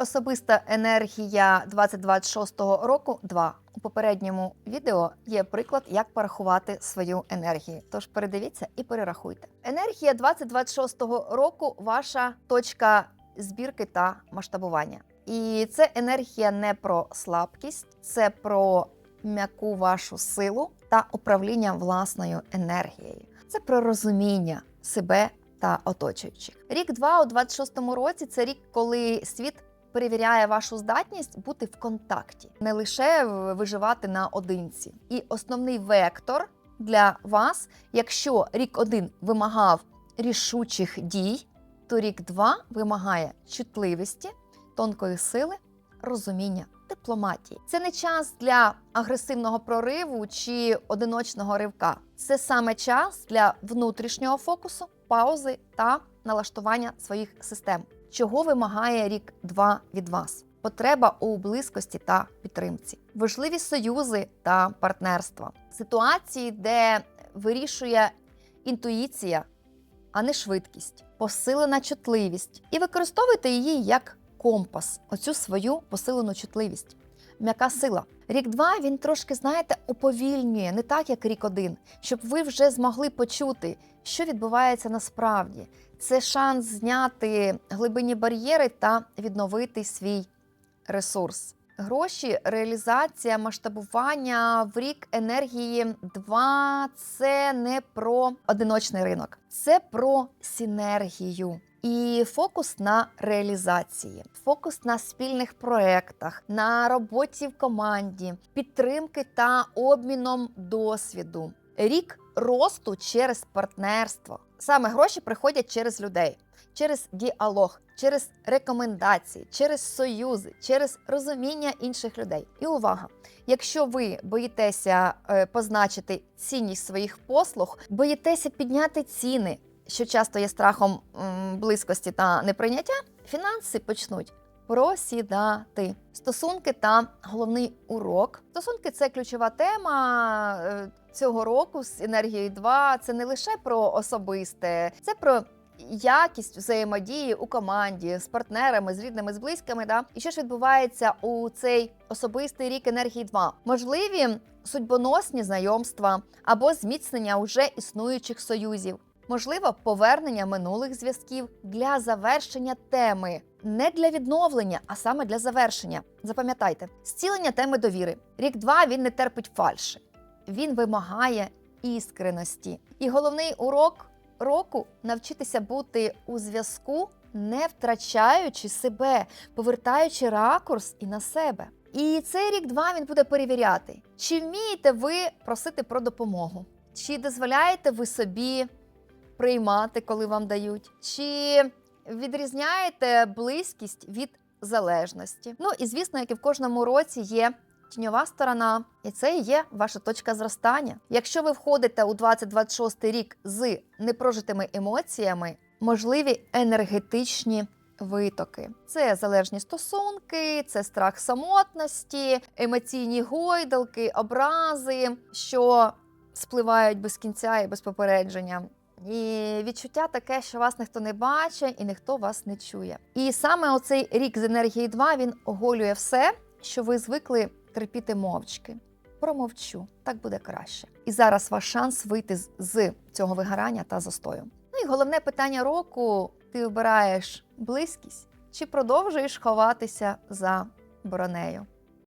Особиста енергія 2026 року 2. У попередньому відео є приклад, як порахувати свою енергію. Тож передивіться і перерахуйте. Енергія 2026 року ваша точка збірки та масштабування. І це енергія не про слабкість, це про м'яку вашу силу та управління власною енергією. Це про розуміння себе та оточуючих. Рік 2 у 26-му році це рік, коли світ перевіряє вашу здатність бути в контакті, не лише виживати наодинці. І основний вектор для вас, якщо рік 1 вимагав рішучих дій, то рік 2 вимагає чутливості, тонкої сили, розуміння, дипломатії. Це не час для агресивного прориву чи одиночного ривка. Це саме час для внутрішнього фокусу, паузи та налаштування своїх систем. Чого вимагає рік 2 від вас? Потреба у близькості та підтримці, важливі союзи та партнерства, ситуації, де вирішує інтуїція, а не швидкість, посилена чутливість, і використовуйте її як компас, оцю свою посилену чутливість. М'яка сила. Рік 2 він трошки, знаєте, уповільнює, не так, як рік 1, щоб ви вже змогли почути, що відбувається насправді. Це шанс зняти глибинні бар'єри та відновити свій ресурс. Гроші, реалізація, масштабування в рік енергії 2 – це не про одиночний ринок, це про синергію. І фокус на реалізації, фокус на спільних проектах, на роботі в команді, підтримки та обміном досвіду. Рік росту через партнерство. Саме гроші приходять через людей, через діалог, через рекомендації, через союзи, через розуміння інших людей. І увага! Якщо ви боїтеся е, позначити цінність своїх послуг, боїтеся підняти ціни, що часто є страхом близькості та неприйняття, фінанси почнуть просідати. Стосунки та головний урок. Стосунки це ключова тема е, цього року з енергією 2. Це не лише про особисте, це про. Якість взаємодії у команді з партнерами, з рідними, з близькими, да і що ж відбувається у цей особистий рік енергії 2? Можливі судьбоносні знайомства або зміцнення уже існуючих союзів, можливо, повернення минулих зв'язків для завершення теми, не для відновлення, а саме для завершення. Запам'ятайте, зцілення теми довіри. Рік 2 він не терпить фальші, він вимагає іскреності. І головний урок року навчитися бути у зв'язку, не втрачаючи себе, повертаючи ракурс і на себе. І цей рік два він буде перевіряти, чи вмієте ви просити про допомогу, чи дозволяєте ви собі приймати, коли вам дають, чи відрізняєте близькість від залежності. Ну і звісно, як і в кожному році є тіньова сторона, і це і є ваша точка зростання. Якщо ви входите у 2026 рік з непрожитими емоціями, можливі енергетичні витоки. Це залежні стосунки, це страх самотності, емоційні гойдалки, образи, що спливають без кінця і без попередження. І відчуття таке, що вас ніхто не бачить і ніхто вас не чує. І саме оцей рік з енергії 2 він оголює все, що ви звикли терпіти мовчки. Промовчу, так буде краще. І зараз ваш шанс вийти з- цього вигорання та застою. Ну і головне питання року: ти обираєш близькість чи продовжуєш ховатися за бронею?